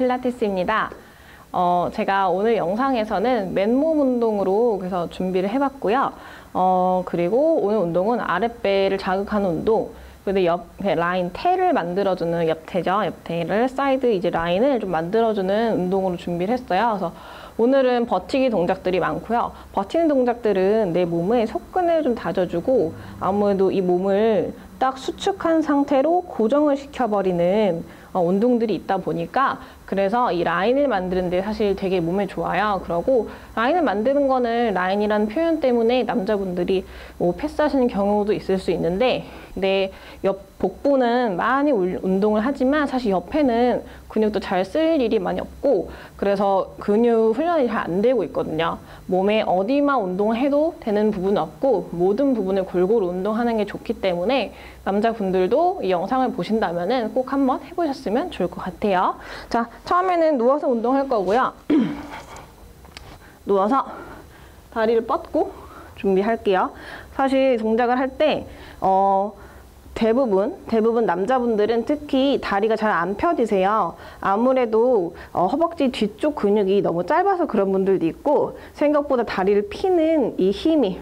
필라테스입니다. 어, 제가 오늘 영상에서는 맨몸 운동으로 그래서 준비를 해봤고요. 어, 그리고 오늘 운동은 아랫배를 자극하는 운동, 근데 옆에 라인 테를 만들어주는 옆테죠. 옆테를 사이드 이제 라인을 좀 만들어주는 운동으로 준비를 했어요. 그래서 오늘은 버티기 동작들이 많고요. 버티는 동작들은 내 몸에 속근을 좀 다져주고 아무래도 이 몸을 딱 수축한 상태로 고정을 시켜버리는 어, 운동들이 있다 보니까 그래서 이 라인을 만드는데 사실 되게 몸에 좋아요. 그러고 라인을 만드는 거는 라인이라는 표현 때문에 남자분들이 뭐 패스하시는 경우도 있을 수 있는데 내 옆 복부는 많이 운동을 하지만 사실 옆에는 근육도 잘 쓸 일이 많이 없고 그래서 근육 훈련이 잘 안 되고 있거든요. 몸에 어디만 운동해도 되는 부분은 없고 모든 부분을 골고루 운동하는 게 좋기 때문에 남자분들도 이 영상을 보신다면 꼭 한번 해보셨으면 좋을 것 같아요. 자, 처음에는 누워서 운동할 거고요. 누워서 다리를 뻗고 준비할게요. 사실 동작을 할 때, 어, 대부분 대부분 남자분들은 특히 다리가 잘 안 펴지세요. 아무래도 어, 허벅지 뒤쪽 근육이 너무 짧아서 그런 분들도 있고 생각보다 다리를 피는 이 힘이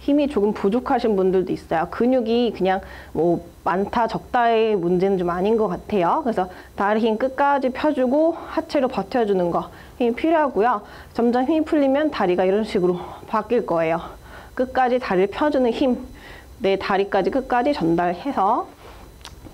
힘이 조금 부족하신 분들도 있어요. 근육이 그냥 뭐 많다 적다의 문제는 좀 아닌 것 같아요. 그래서 다리 힘 끝까지 펴주고 하체로 버텨주는 거 힘이 필요하고요. 점점 힘이 풀리면 다리가 이런 식으로 바뀔 거예요. 끝까지 다리를 펴주는 힘, 내 다리까지 끝까지 전달해서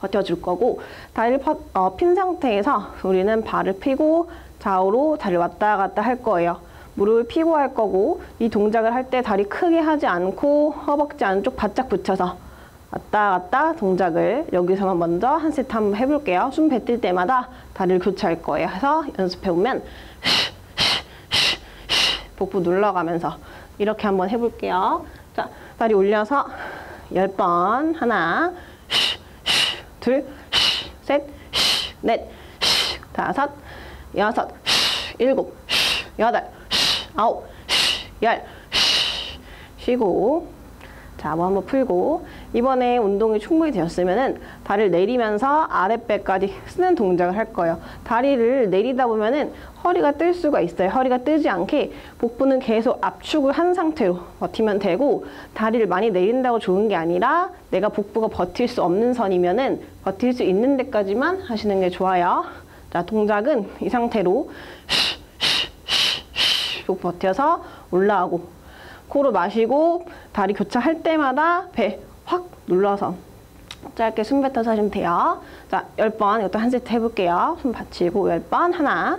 버텨줄 거고 다리를 펴, 어, 핀 상태에서 우리는 발을 펴고 좌우로 다리를 왔다 갔다 할 거예요. 무릎을 펴고 할 거고 이 동작을 할 때 다리 크게 하지 않고 허벅지 안쪽 바짝 붙여서 왔다 갔다 동작을 여기서만 먼저 한 세트 한번 해볼게요. 숨 뱉을 때마다 다리를 교체할 거예요. 해서 연습해보면 복부 눌러가면서 이렇게 한번 해볼게요. 자, 다리 올려서 10번. 하나. 둘 셋, 넷, 다섯, 여섯, 일곱, 여덟, 아홉, 열. 쉬고. 자, 뭐 한번 풀고. 이번에 운동이 충분히 되었으면은 다리를 내리면서 아랫배까지 쓰는 동작을 할 거예요. 다리를 내리다 보면은 허리가 뜰 수가 있어요. 허리가 뜨지 않게 복부는 계속 압축을 한 상태로 버티면 되고 다리를 많이 내린다고 좋은 게 아니라 내가 복부가 버틸 수 없는 선이면 은 버틸 수 있는 데까지만 하시는 게 좋아요. 자, 동작은 이 상태로 쭉 버텨서 올라가고 코로 마시고 다리 교차할 때마다 배 확 눌러서 짧게 숨 뱉어서 하시면 돼요. 자, 10번 이것도 한 세트 해볼게요. 숨 받치고 10번 하나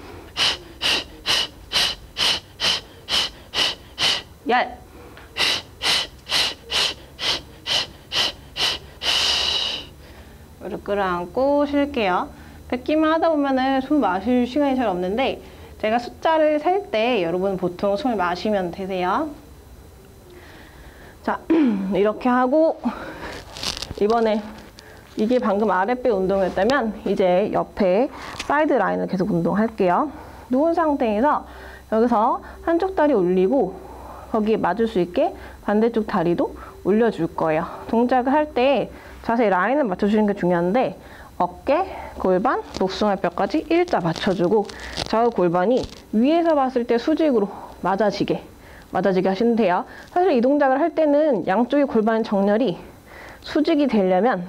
열. 무릎 끌어안고 쉴게요. 뱉기만 하다 보면은 숨 마실 시간이 잘 없는데 제가 숫자를 셀 때 여러분 보통 숨을 마시면 되세요. 자, 이렇게 하고 이번에 이게 방금 아랫배 운동이었다면 이제 옆에 사이드 라인을 계속 운동할게요. 누운 상태에서 여기서 한쪽 다리 올리고 거기에 맞을 수 있게 반대쪽 다리도 올려줄 거예요. 동작을 할 때 자세 라인을 맞춰주는 게 중요한데 어깨, 골반, 목숭아뼈까지 일자 맞춰주고 좌우 골반이 위에서 봤을 때 수직으로 맞아지게 맞아지게 하시면 돼요. 사실 이 동작을 할 때는 양쪽의 골반 정렬이 수직이 되려면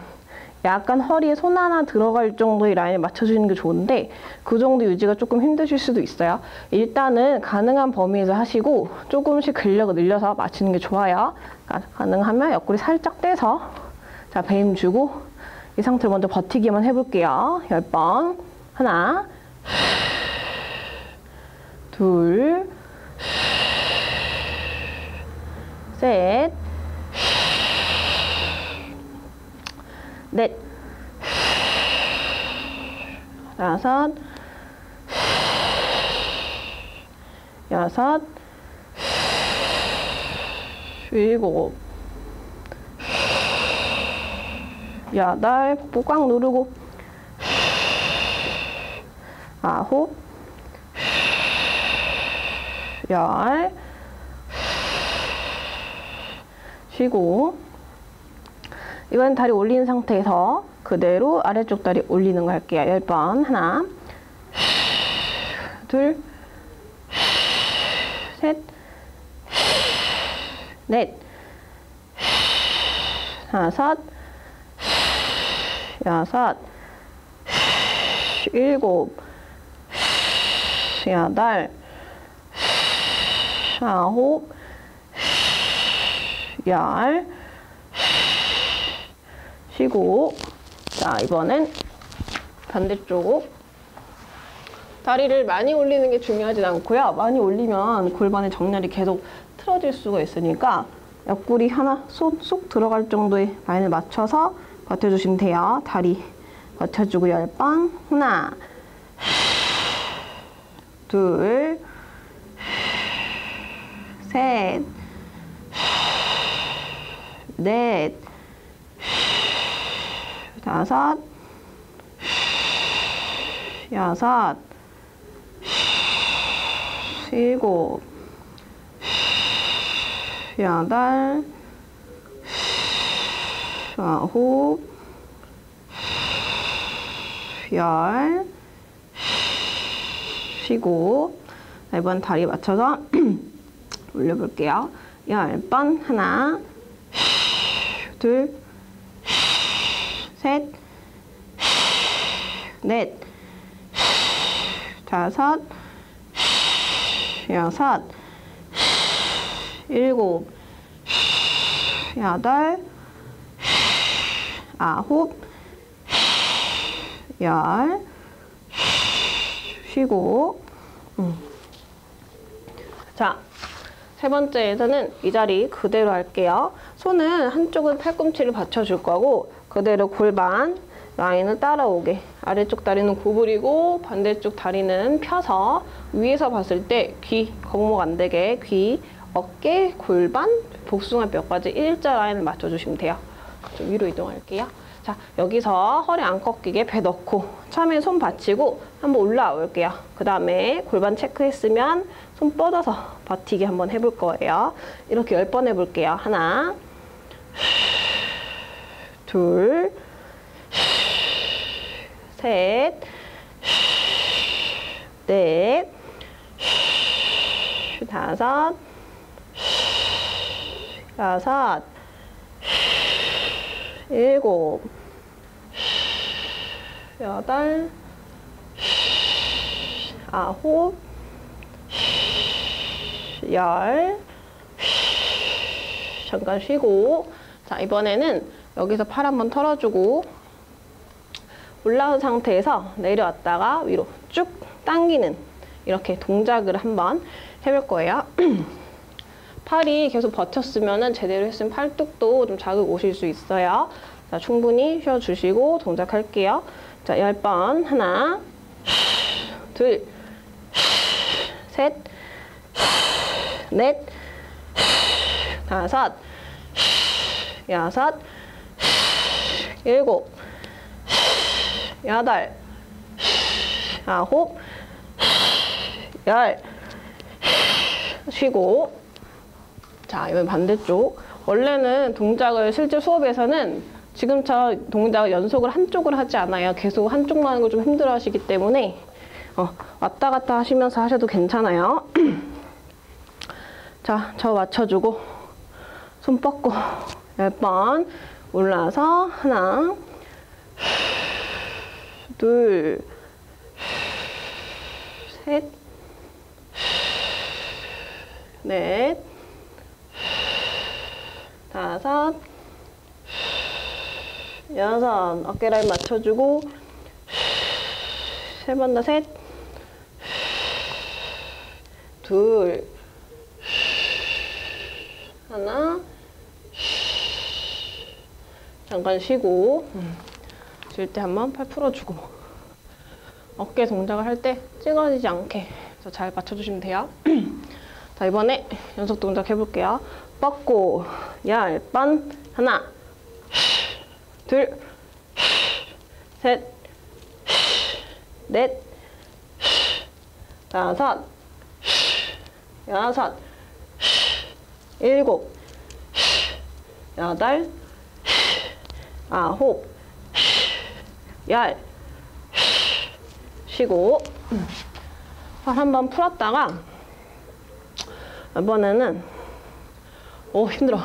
약간 허리에 손 하나 들어갈 정도의 라인을 맞춰주는 게 좋은데 그 정도 유지가 조금 힘드실 수도 있어요. 일단은 가능한 범위에서 하시고 조금씩 근력을 늘려서 맞추는 게 좋아요. 가능하면 옆구리 살짝 떼서 자 배임 주고 이 상태로 먼저 버티기만 해볼게요. 10번. 하나, 둘, 셋, 넷, 다섯, 여섯, 일곱, 여덟, 목꽉 누르고, 아홉, 열, 쉬고, 이건 다리 올린 상태에서 그대로 아래쪽 다리 올리는 거 할게요. 열 번. 하나, 둘, 셋, 넷, 다섯, 여섯, 일곱, 여덟, 아홉, 열, 쉬고. 자 이번엔 반대쪽 다리를 많이 올리는 게 중요하진 않고요. 많이 올리면 골반의 정렬이 계속 틀어질 수가 있으니까 옆구리 하나 쏙, 쏙 들어갈 정도의 라인을 맞춰서 버텨주시면 돼요. 다리 버텨주고 열번 하나. 둘. 셋, 넷, 다섯, 여섯, 일곱, 여덟, 아홉, 열, 쉬고 자, 이번 다리 맞춰서 올려볼게요. 열 번 하나, 둘, 셋, 넷, 다섯, 여섯, 일곱, 여덟, 아홉, 열, 쉬고, 음. 자, 세 번째에서는 이 자리 그대로 할게요. 손은 한쪽은 팔꿈치를 받쳐줄 거고 그대로 골반 라인을 따라오게 아래쪽 다리는 구부리고 반대쪽 다리는 펴서 위에서 봤을 때 귀, 거목 안 되게 귀, 어깨, 골반, 복숭아 뼈까지 일자 라인을 맞춰주시면 돼요. 좀 위로 이동할게요. 자, 여기서 허리 안 꺾이게 배 넣고 처음에 손 받치고 한번 올라와 볼게요. 그 다음에 골반 체크했으면 손 뻗어서 버티기 한번 해볼 거예요. 이렇게 열 번 해볼게요. 하나, 둘, 셋, 넷, 다섯, 여섯, 일곱, 여덟, 아홉, 열, 잠깐 쉬고. 자 이번에는 여기서 팔 한번 털어주고 올라온 상태에서 내려왔다가 위로 쭉 당기는 이렇게 동작을 한번 해볼 거예요. 팔이 계속 버텼으면 제대로 했으면 팔뚝도 좀 자극 오실 수 있어요. 자, 충분히 쉬어주시고 동작할게요. 자, 10번. 하나, 둘, 셋, 넷, 다섯, 여섯, 일곱, 여덟, 아홉, 열, 쉬고 자, 이번 반대쪽. 원래는 동작을 실제 수업에서는 지금처럼 동작 연속을 한쪽을 하지 않아요. 계속 한쪽만 하는 걸 좀 힘들어 하시기 때문에 어, 왔다 갔다 하시면서 하셔도 괜찮아요. 자, 저 맞춰주고 손 뻗고 10번 올라서 하나 둘 셋, 넷, 다섯, 여섯, 어깨 라인 맞춰주고, 세 번 더 셋, 둘, 하나, 잠깐 쉬고, 쉴때 한번 팔 풀어주고, 어깨 동작을 할 때 찌그러지지 않게 잘 맞춰주시면 돼요. 자 이번에 연속 동작 해볼게요. 뻗고 열번 하나 둘 셋, 넷, 다섯, 여섯, 일곱, 여덟, 아홉, 열, 쉬고 팔 한 번 풀었다가 이번에는 오 힘들어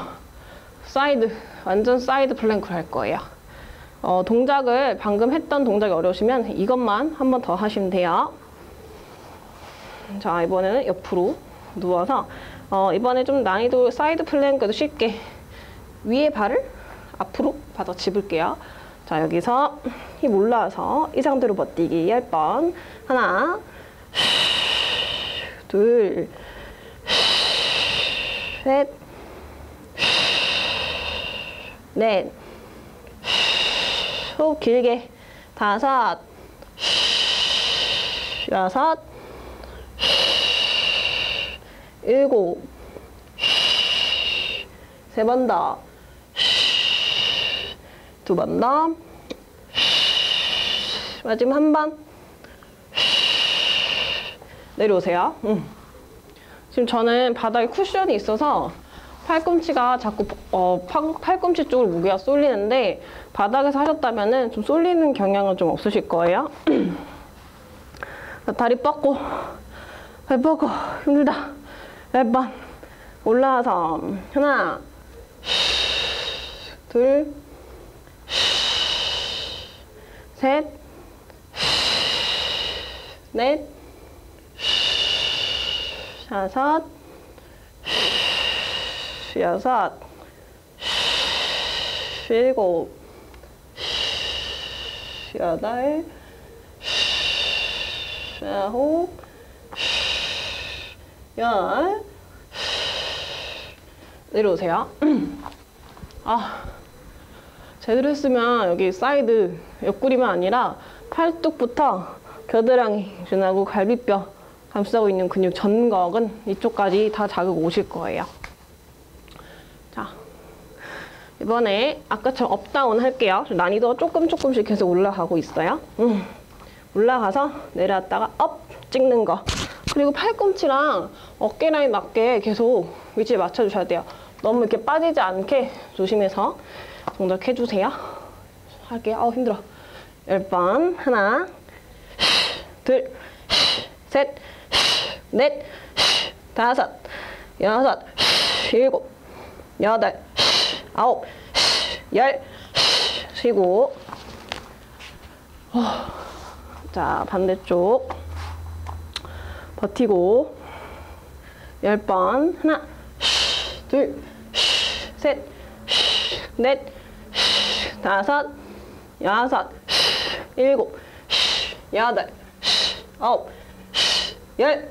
사이드 완전 사이드 플랭크를 할 거예요. 어, 동작을 방금 했던 동작이 어려우시면 이것만 한 번 더 하시면 돼요. 자 이번에는 옆으로 누워서 어, 이번에 좀 난이도 사이드 플랭크도 쉽게 위에 발을 앞으로 받아 집을게요. 자 여기서 힘 올라와서 이 상태로 버티기 10번 하나 둘 셋, 넷, 호흡 길게. 다섯, 여섯, 일곱, 세 번 더, 두 번 더, 마지막 한 번, 내려오세요. 음. 지금 저는 바닥에 쿠션이 있어서 팔꿈치가 자꾸 어, 팔- 팔꿈치 쪽으로 무게가 쏠리는데 바닥에서 하셨다면 좀 쏠리는 경향은 좀 없으실 거예요. 자, 다리 뻗고 발 뻗고 힘들다. 몇 올라와서 하나 둘 셋, 넷, 다섯, 여섯, 일곱, 여덟, 아홉, 열. 내려오세요. 아, 제대로 했으면 여기 사이드 옆구리만 아니라 팔뚝부터 겨드랑이, 준하고 갈비뼈 감싸고 있는 근육 전각은 이쪽까지 다 자극 오실 거예요. 자, 이번에 아까처럼 업다운 할게요. 좀 난이도가 조금 조금씩 계속 올라가고 있어요. 음, 올라가서 내려왔다가 업 찍는 거. 그리고 팔꿈치랑 어깨 라인 맞게 계속 위치에 맞춰주셔야 돼요. 너무 이렇게 빠지지 않게 조심해서 동작 해주세요. 할게요. 아우 힘들어. 열번 하나 둘 셋, 넷, 다섯, 여섯, 일곱, 여덟, 아홉, 열, 쉬고. 어, 자, 반대쪽. 버티고. 열 번. 하나, 둘, 셋, 넷, 다섯, 여섯, 일곱, 여덟, 아홉, 열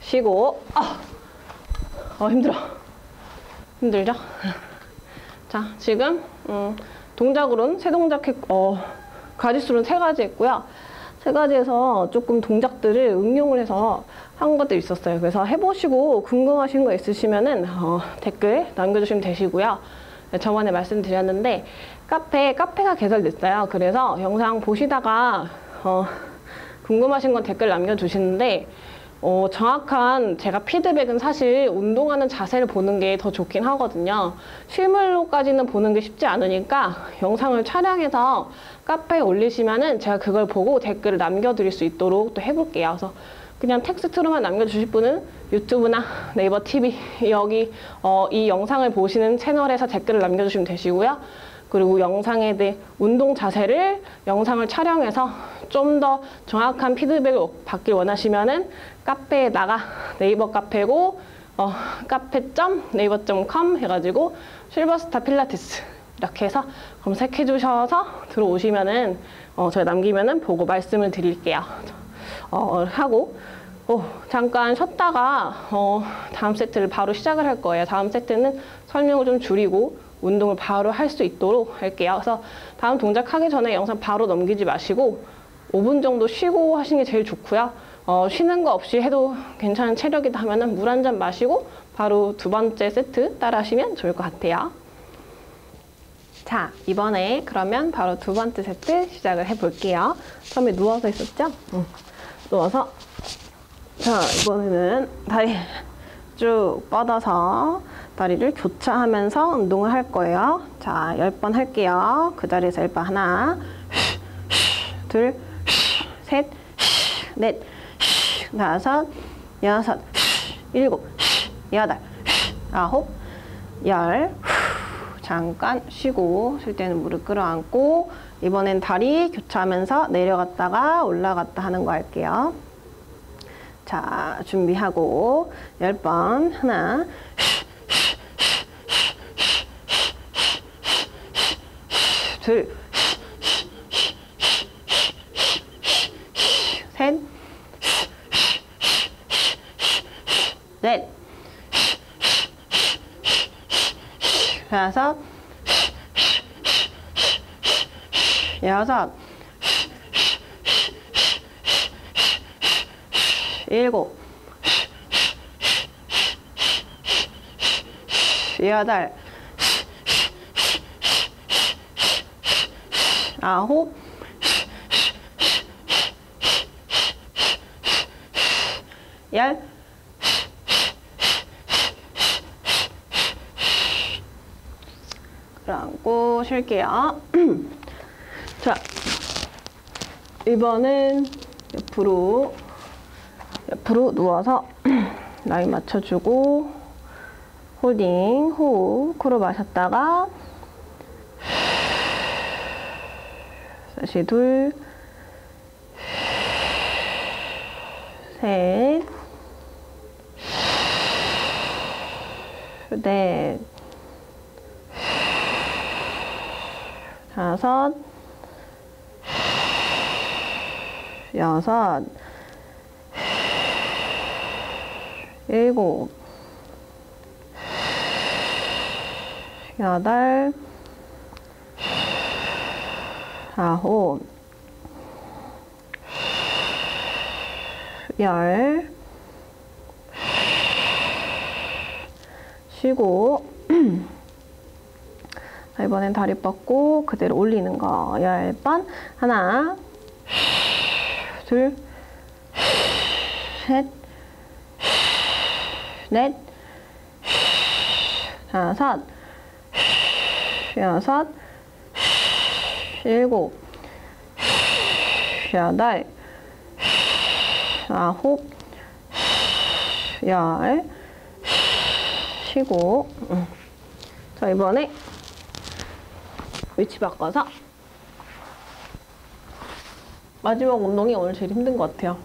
쉬고 아, 어, 힘들어. 힘들죠? 자 지금 음, 동작으로는 세 동작 했, 어, 가지수는 세 가지 했고요. 세 가지에서 조금 동작들을 응용을 해서 한 것들 있었어요. 그래서 해보시고 궁금하신 거 있으시면은 어, 댓글 남겨주시면 되시고요. 네, 저번에 말씀드렸는데 카페 카페가 개설됐어요 그래서 영상 보시다가 어, 궁금하신 건 댓글 남겨주시는데 어, 정확한 제가 피드백은 사실 운동하는 자세를 보는 게 더 좋긴 하거든요. 실물로까지는 보는 게 쉽지 않으니까 영상을 촬영해서 카페에 올리시면은 제가 그걸 보고 댓글을 남겨드릴 수 있도록 또 해볼게요. 그래서 그냥 텍스트로만 남겨주실 분은 유튜브나 네이버 TV 여기 어, 이 영상을 보시는 채널에서 댓글을 남겨주시면 되시고요. 그리고 영상에 대해 운동 자세를 영상을 촬영해서 좀 더 정확한 피드백을 받길 원하시면은 카페에다가 네이버 카페고 어, 카페.네이버.com 해가지고 실버스타 필라테스 이렇게 해서 검색해 주셔서 들어오시면은 어, 저희 남기면은 보고 말씀을 드릴게요. 어, 하고 어, 잠깐 쉬었다가 어, 다음 세트를 바로 시작을 할 거예요. 다음 세트는 설명을 좀 줄이고 운동을 바로 할 수 있도록 할게요. 그래서 다음 동작 하기 전에 영상 바로 넘기지 마시고 5분 정도 쉬고 하시는 게 제일 좋고요. 어, 쉬는 거 없이 해도 괜찮은 체력이다 하면은 물한 잔 마시고 바로 두 번째 세트 따라 하시면 좋을 것 같아요. 자, 이번에 그러면 바로 두 번째 세트 시작을 해볼게요. 처음에 누워서 있었죠? 응. 누워서. 자, 이번에는 다리 쭉 뻗어서 다리를 교차하면서 운동을 할 거예요. 자, 10번 할게요. 그 자리에서 1번 하나, 둘, 셋, 넷, 다섯, 여섯, 일곱, 여덟, 아홉, 열. 잠깐 쉬고 쉴 때는 무릎 끌어안고 이번엔 다리 교차하면서 내려갔다가 올라갔다 하는 거 할게요. 자, 준비하고 10번 하나 둘 셋, 넷, 다섯, 여섯, 일곱, 여덟, 아홉, 열, 끌어안고 쉴게요. 자, 이번엔 옆으로, 옆으로 누워서 라인 맞춰주고, 홀딩, 호흡, 코로 마셨다가, 다시 둘, 셋, 넷, 다섯, 여섯, 일곱, 여덟, 아홉, 열, 쉬고, 자, 이번엔 다리 뻗고 그대로 올리는 거. 열 번. 하나, 둘, 셋, 넷, 다섯, 여섯, 일곱, 여덟, 아홉, 열, 쉬고. 음. 자, 이번에 위치 바꿔서 마지막 운동이 오늘 제일 힘든 것 같아요.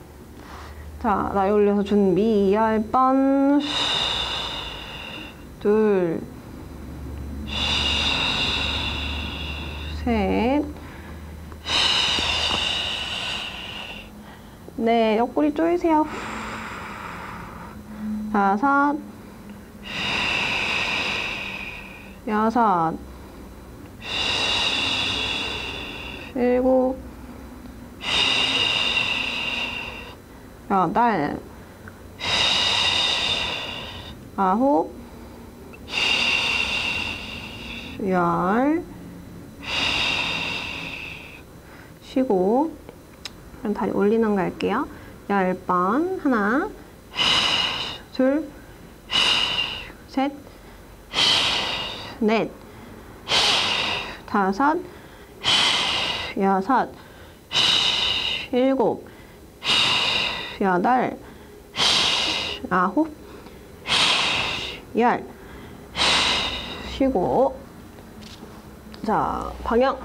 자, 나이 올려서 준비. 열 번, 둘, 셋, 네, 옆구리 조이세요. 다섯, 여섯, 일곱, 여덟, 아홉, 열, 쉬고, 그럼 다리 올리는 거 할게요. 열 번, 하나, 둘, 셋, 넷, 다섯, 여섯, 일곱, 여덟, 아홉, 열. 쉬고. 자, 방향.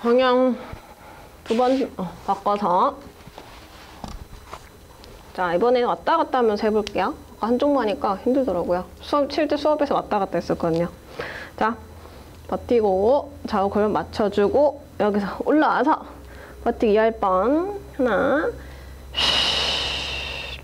방향 두번 어, 바꿔서. 자, 이번에는 왔다 갔다 하면서 해볼게요. 아까 한쪽만 하니까 힘들더라고요. 수업, 칠 때 수업에서 왔다 갔다 했었거든요. 자, 버티고 좌우 골반 맞춰주고 여기서 올라와서 버티기 10번 하나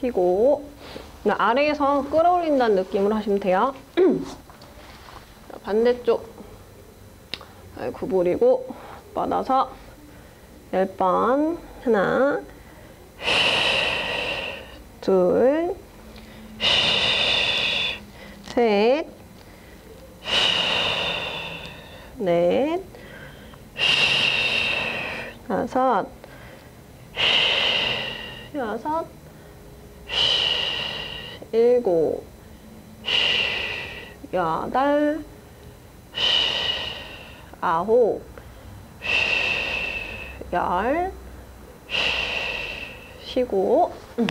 쉬고 아래에서 끌어올린다는 느낌으로 하시면 돼요. 자, 반대쪽 발 구부리고 뻗어서 10번 하나 둘 셋, 넷, 다섯, 여섯, 일곱, 여덟, 아홉, 열, 쉬고. 음.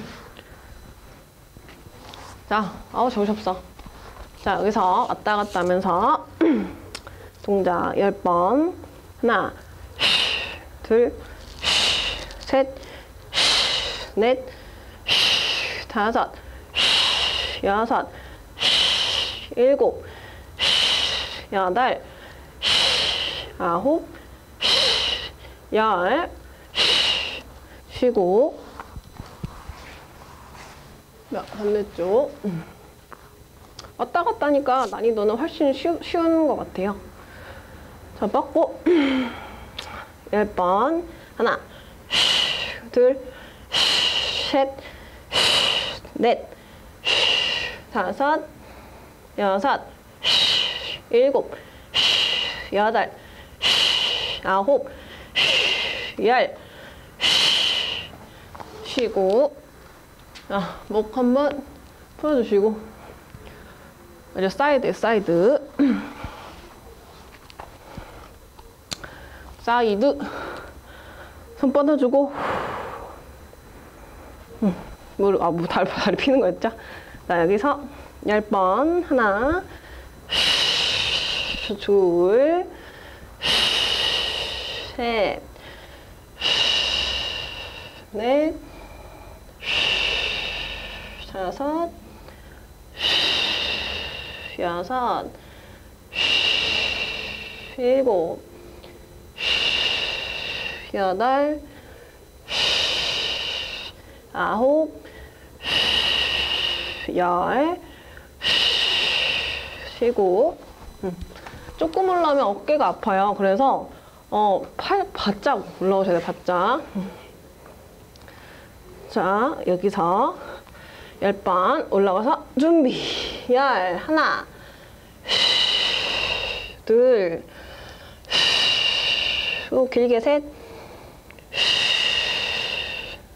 자, 아우, 정신없어. 자, 여기서 왔다 갔다 하면서 동작 10번. 하나, 둘, 셋, 넷, 다섯, 여섯, 일곱, 여덟, 아홉, 열, 쉬고. 자, 반대쪽. 왔다 갔다 하니까 난이도는 훨씬 쉬, 쉬운 것 같아요. 자, 뻗고. 10번. 하나, 둘, 셋, 넷, 다섯, 여섯, 일곱, 여덟, 아홉, 열. 쉬고. 자, 목 한번 풀어주시고. 이제 사이드, 사이드. 사이드. 손 뻗어주고. 음, 물, 아, 뭐, 다리, 다리 피는 거였죠? 자, 여기서 10번. 하나, 둘, 셋, 넷, 다섯, 여섯, 일곱, 여덟, 아홉, 열, 쉬고. 음. 조금 올라오면 어깨가 아파요. 그래서 어, 팔 바짝 올라오셔야 돼요. 바짝. 음. 자, 여기서 10번 올라가서 준비. 열, 하나, 둘, 또 길게 셋,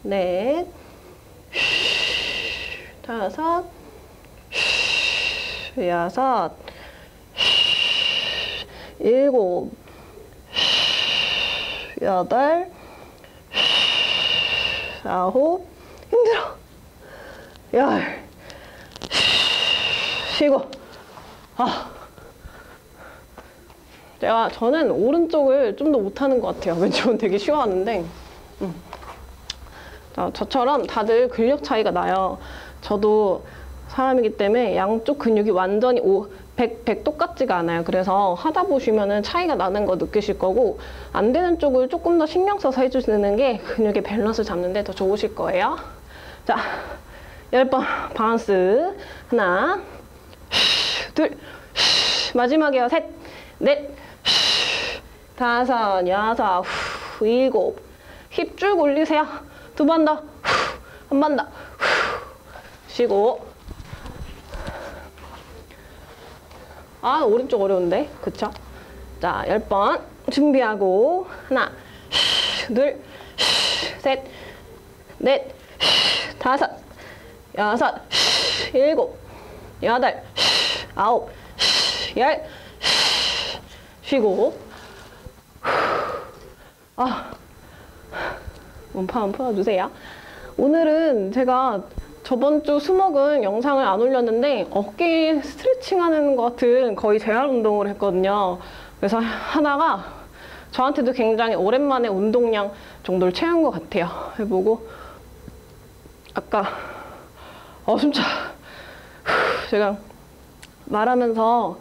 넷, 다섯, 여섯, 일곱, 여덟, 아홉, 힘들어. 열, 쉬고. 아. 제가, 저는 오른쪽을 좀 더 못하는 것 같아요. 왼쪽은 되게 쉬워하는데. 음. 자, 저처럼 다들 근력 차이가 나요. 저도 사람이기 때문에 양쪽 근육이 완전히 오, 100, 100 똑같지가 않아요. 그래서 하다 보시면은 차이가 나는 거 느끼실 거고, 안 되는 쪽을 조금 더 신경 써서 해주시는 게 근육의 밸런스 잡는데 더 좋으실 거예요. 자, 10번 바운스. 하나, 둘, 마지막이요. 셋, 넷, 다섯, 여섯, 후, 일곱. 힙 쭉 올리세요. 두 번 더, 한 번 더. 쉬고. 아, 오른쪽 어려운데? 그쵸? 자, 10번 준비하고 하나, 둘, 셋, 넷, 다섯, 여섯, 일곱, 여덟, 아홉, 열, 쉬고 아, 한번 풀어주세요. 오늘은 제가 저번 주 수목은 영상을 안 올렸는데 어깨 스트레칭 하는 것 같은 거의 재활 운동을 했거든요. 그래서 하다가 저한테도 굉장히 오랜만에 운동량 정도를 채운 것 같아요. 해보고 아까 어 숨차 후, 제가 말하면서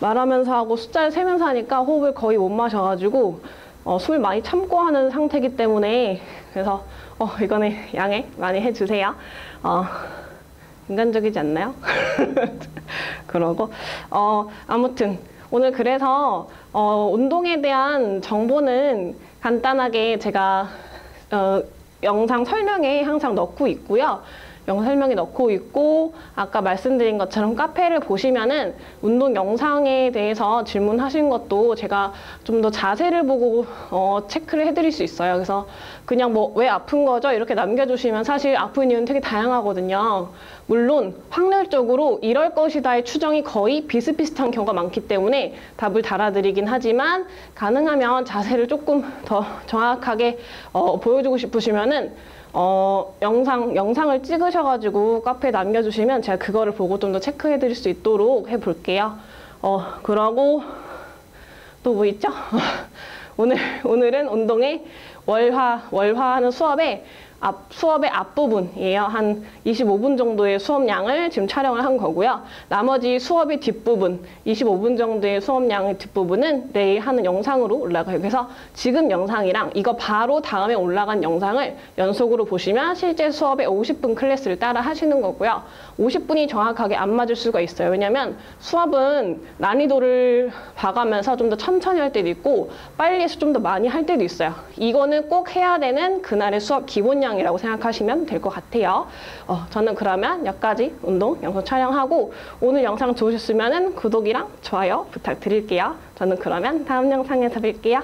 말하면서 하고 숫자를 세면서 하니까 호흡을 거의 못 마셔가지고 어, 숨을 많이 참고 하는 상태이기 때문에 그래서 어, 이거는 양해 많이 해주세요. 어, 인간적이지 않나요? 그러고 어, 아무튼 오늘 그래서 어, 운동에 대한 정보는 간단하게 제가 어, 영상 설명에 항상 넣고 있고요. 영상 설명에 넣고 있고 아까 말씀드린 것처럼 카페를 보시면은 운동 영상에 대해서 질문하신 것도 제가 좀 더 자세를 보고 어, 체크를 해드릴 수 있어요. 그래서 그냥 뭐 왜 아픈 거죠? 이렇게 남겨주시면 사실 아픈 이유는 되게 다양하거든요. 물론 확률적으로 이럴 것이다의 추정이 거의 비슷비슷한 경우가 많기 때문에 답을 달아드리긴 하지만 가능하면 자세를 조금 더 정확하게 어, 보여주고 싶으시면은 어, 영상, 영상을 찍으셔가지고 카페에 남겨주시면 제가 그거를 보고 좀 더 체크해 드릴 수 있도록 해볼게요. 어, 그러고 또 뭐 있죠? 오늘, 오늘은 운동의 월화, 월화하는 수업에 앞, 수업의 앞부분이에요. 한 25분 정도의 수업량을 지금 촬영을 한 거고요. 나머지 수업의 뒷부분, 25분 정도의 수업량의 뒷부분은 내일 하는 영상으로 올라가요. 그래서 지금 영상이랑 이거 바로 다음에 올라간 영상을 연속으로 보시면 실제 수업의 50분 클래스를 따라 하시는 거고요. 50분이 정확하게 안 맞을 수가 있어요. 왜냐면 수업은 난이도를 봐가면서 좀 더 천천히 할 때도 있고 빨리 해서 좀 더 많이 할 때도 있어요. 이거는 꼭 해야 되는 그날의 수업 기본 량이라고 생각하시면 될 것 같아요. 어, 저는 그러면 여기까지 운동 영상 촬영하고 오늘 영상 좋으셨으면 구독이랑 좋아요 부탁드릴게요. 저는 그러면 다음 영상에서 뵐게요.